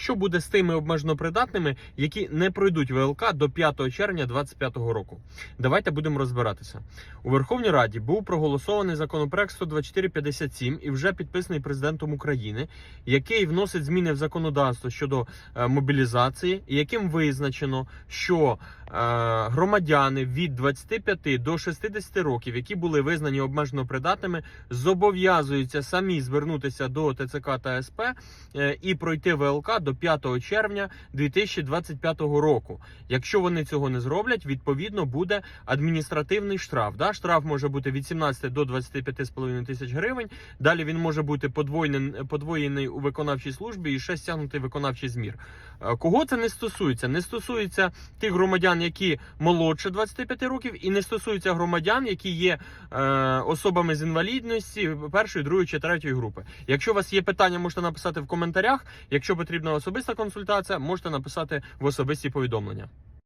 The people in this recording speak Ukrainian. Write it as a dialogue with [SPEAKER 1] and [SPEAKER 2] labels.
[SPEAKER 1] Що буде з тими обмежено придатними, які не пройдуть ВЛК до 5 червня 2025 року? Давайте будемо розбиратися. У Верховній Раді був проголосований законопроект 12457 і вже підписаний президентом України, який вносить зміни в законодавство щодо е, мобілізації, яким визначено, що е, громадяни від 25 до 60 років, які були визнані обмежено придатними, зобов'язуються самі звернутися до ТЦК та СП е, і пройти ВЛК до 5 червня 2025 року. Якщо вони цього не зроблять, відповідно буде адміністративний штраф. Да? Штраф може бути від 17 до 25,5 тисяч гривень. Далі він може бути подвоєний, подвоєний у виконавчій службі і ще стягнутий виконавчий змір. Е, Кого це не стосується? Не стосується тих громадян, які молодше 25 років, і не стосується громадян, які є е, особами з інвалідності першої, другої чи третьої групи. Якщо у вас є питання, можете написати в коментарях. Якщо потрібна особиста консультація, можете написати в особисті повідомлення.